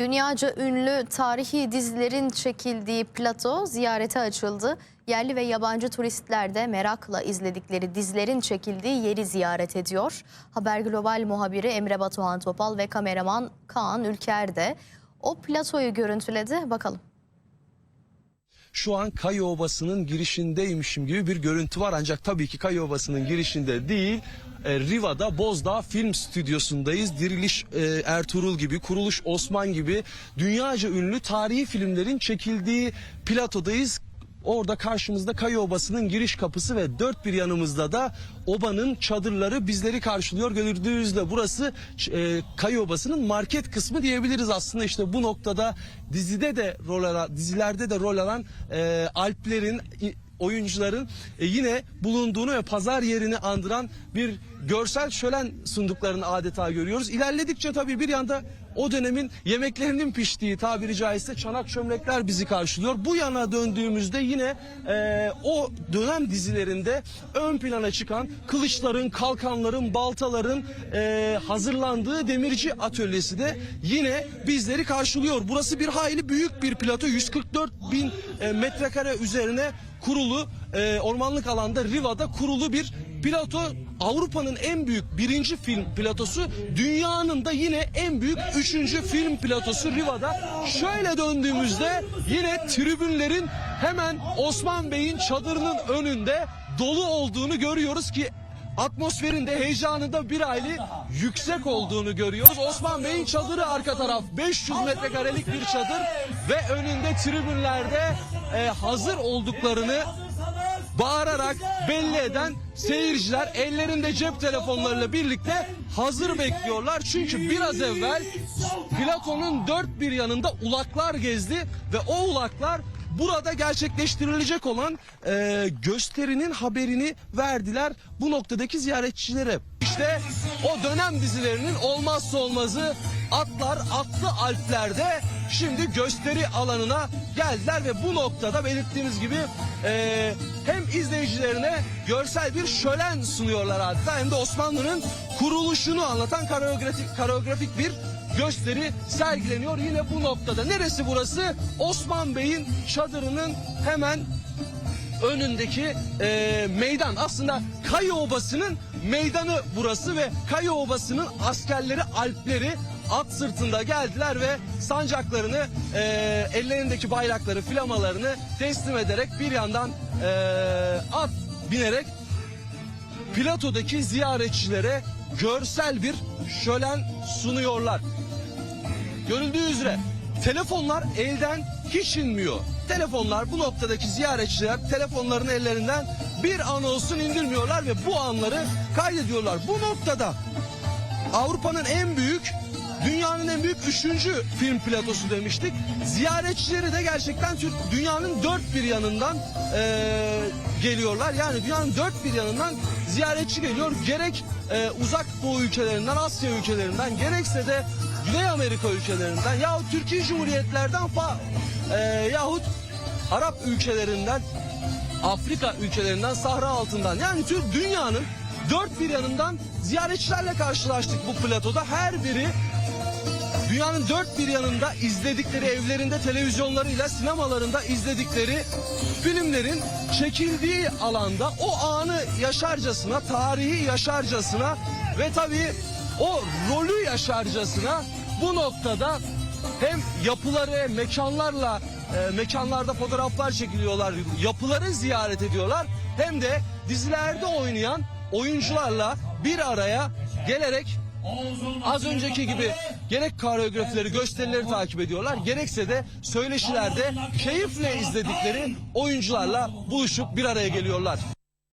Dünyaca ünlü tarihi dizilerin çekildiği plato ziyarete açıldı. Yerli ve yabancı turistler de merakla izledikleri dizilerin çekildiği yeri ziyaret ediyor. Haber Global muhabiri Emre Batuhan Topal ve kameraman Kaan Ülker de o platoyu görüntüledi. Bakalım. Şu an Kayı Obası'nın girişindeymişim gibi bir görüntü var. Ancak tabii ki Kayı Obası'nın girişinde değil. e, Riva'da Bozdağ Film Stüdyosu'ndayız. Diriliş e, Ertuğrul gibi, Kuruluş Osman gibi dünyaca ünlü tarihi filmlerin çekildiği platodayız. Orada karşımızda Kayı Obası'nın giriş kapısı ve dört bir yanımızda da obanın çadırları bizleri karşılıyor. Gördüğünüzde burası e, Kayı Obası'nın market kısmı diyebiliriz aslında. işte bu noktada dizide de rol alan, dizilerde de rol alan e, Alplerin oyuncuların e, yine bulunduğunu ve pazar yerini andıran bir görsel şölen sunduklarını adeta görüyoruz. İlerledikçe tabii bir yanda o dönemin yemeklerinin piştiği tabiri caizse çanak çömlekler bizi karşılıyor. Bu yana döndüğümüzde yine e, o dönem dizilerinde ön plana çıkan kılıçların, kalkanların, baltaların e, hazırlandığı demirci atölyesi de yine bizleri karşılıyor. Burası bir hayli büyük bir plato 144 bin e, metrekare üzerine kurulu e, ormanlık alanda Riva'da kurulu bir plato Avrupa'nın en büyük birinci film platosu dünyanın da yine en büyük üçüncü film platosu Riva'da şöyle döndüğümüzde yine tribünlerin hemen Osman Bey'in çadırının önünde dolu olduğunu görüyoruz ki atmosferin de heyecanı da bir aylı yüksek olduğunu görüyoruz. Osman Bey'in çadırı arka taraf 500 metrekarelik bir çadır ve önünde tribünlerde e, hazır olduklarını bağırarak belli eden seyirciler ellerinde cep telefonlarıyla birlikte hazır bekliyorlar. Çünkü biraz evvel Platon'un dört bir yanında ulaklar gezdi ve o ulaklar burada gerçekleştirilecek olan e, gösterinin haberini verdiler bu noktadaki ziyaretçilere. İşte o dönem dizilerinin olmazsa olmazı atlar atlı Alplerde şimdi gösteri alanına geldiler ve bu noktada belirttiğimiz gibi e, hem izleyicilerine görsel bir şölen sunuyorlar adeta hem de Osmanlı'nın kuruluşunu anlatan koreografik, koreografik bir gösteri sergileniyor yine bu noktada. Neresi burası? Osman Bey'in çadırının hemen önündeki e, meydan. Aslında Kayı Obası'nın meydanı burası ve Kayı Obası'nın askerleri Alpleri at sırtında geldiler ve sancaklarını e, ellerindeki bayrakları flamalarını teslim ederek bir yandan e, at binerek platodaki ziyaretçilere görsel bir şölen sunuyorlar. Görüldüğü üzere telefonlar elden hiç inmiyor. Telefonlar bu noktadaki ziyaretçiler telefonların ellerinden bir an olsun indirmiyorlar ve bu anları kaydediyorlar. Bu noktada Avrupa'nın en büyük Dünyanın en büyük üçüncü film platosu demiştik. Ziyaretçileri de gerçekten Türk dünyanın dört bir yanından eee, geliyorlar. Yani dünyanın dört bir yanından ziyaretçi geliyor. Gerek eee, uzak doğu ülkelerinden, Asya ülkelerinden, gerekse de Güney Amerika ülkelerinden yahut Türkiye Cumhuriyetlerden fa, eee, yahut Arap ülkelerinden Afrika ülkelerinden, Sahra altından yani tüm dünyanın dört bir yanından ziyaretçilerle karşılaştık bu platoda. Her biri dünyanın dört bir yanında izledikleri evlerinde televizyonlarıyla sinemalarında izledikleri filmlerin çekildiği alanda o anı yaşarcasına, tarihi yaşarcasına ve tabii o rolü yaşarcasına bu noktada hem yapıları, mekanlarla e, mekanlarda fotoğraflar çekiliyorlar, yapıları ziyaret ediyorlar. Hem de dizilerde oynayan oyuncularla bir araya gelerek az önceki gibi gerek koreografileri, gösterileri takip ediyorlar. Gerekse de söyleşilerde keyifle izledikleri oyuncularla buluşup bir araya geliyorlar.